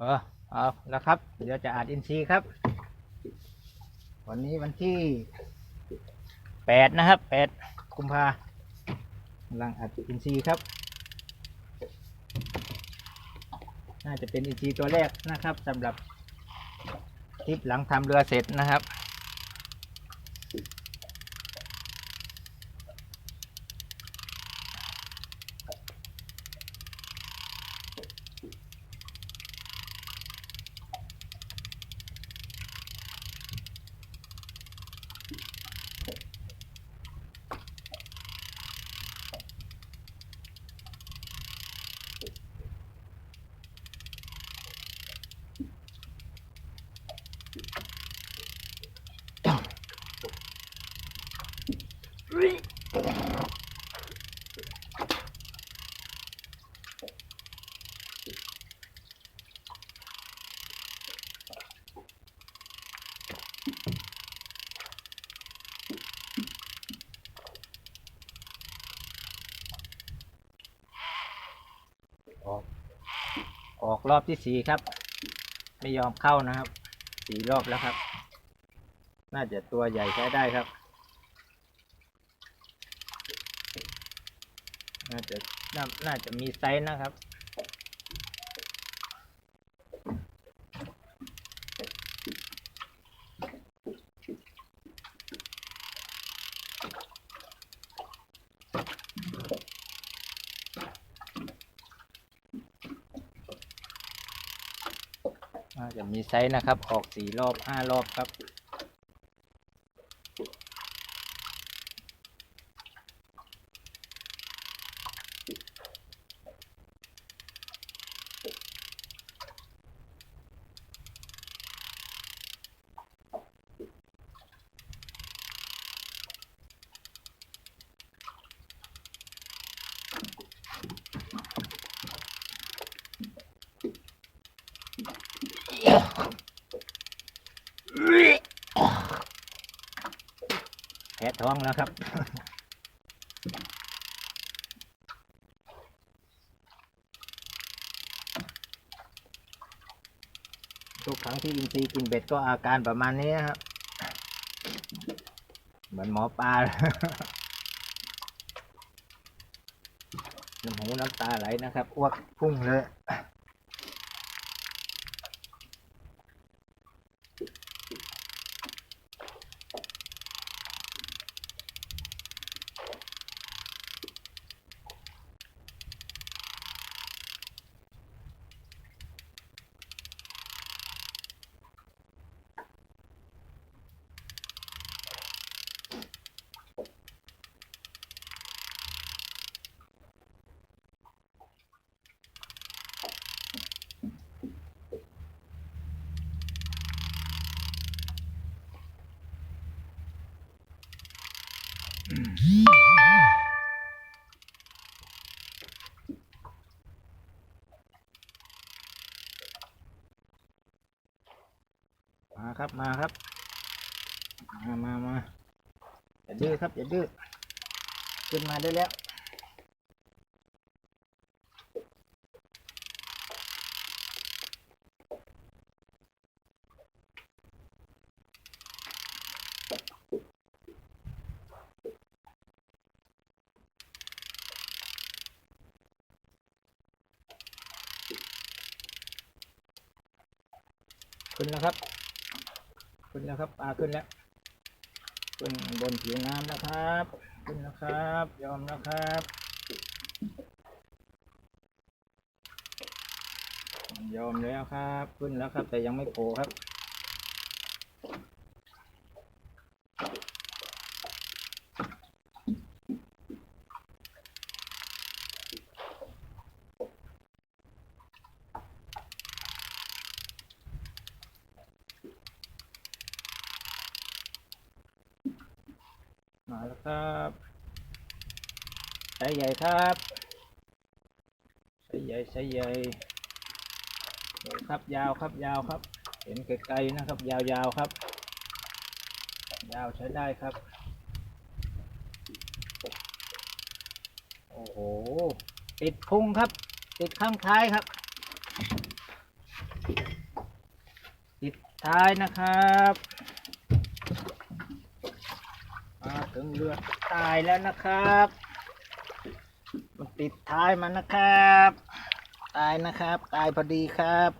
เออเอาแล้วครับ เดี๋ยวจะอ่านอินซีย์ครับ วันนี้วันที่แปดนะครับแปดกุมภากำลังอัดอินซีย์ครับ น่าจะเป็นอินซีย์ตัวแรกนะครับสำหรับคลิปหลังทำเรือเสร็จนะครับ อ รอบที่สี่ครับ ไม่ยอมเข้านะครับสี่รอบแล้วครับ น่าจะตัวใหญ่ใช้ได้ครับ น่าจะน่าน่าจะมีไซส์นะครับ จะมีไซส์นะครับ ออกสี่รอบห้ารอบครับ แผลท้องแล้วครับ ทุกครั้งที่อินทรีย์กินเบ็ดก็อาการประมาณนี้ครับ เหมือนหมอปลาน้ำหูน้ำตาไหลนะครับอ้วกพุ่งเลย มาครับมาครับ มามามาอย่าดื้อครับอย่าดื้อขึ้นมาได้แล้ว นแล้วครับ ขึ้นแล้วครับปลาขึ้นแล้ว ขึ้นบนผิวน้ำแล้วครับ ขึ้นแล้วครับ ยอมแล้วครับยอมแล้วครับ ขึ้นแล้วครับ แต่ยังไม่โผล่ครับ มาแล้วครับไซส์ใหญ่ครับไซส์ใหญ่ไซส์ใหญ่ครับยาวครับยาวครับ เห็นไกลๆนะครับ ยาวๆครับ ยาวใช้ได้ครับ โอ้โห ติดพุงครับ ติดข้างท้ายครับ ติดท้ายนะครับมา ถึงเรือตายแล้วนะครับ มันติดท้ายมันนะครับ ตายนะครับ ตายพอดีครับ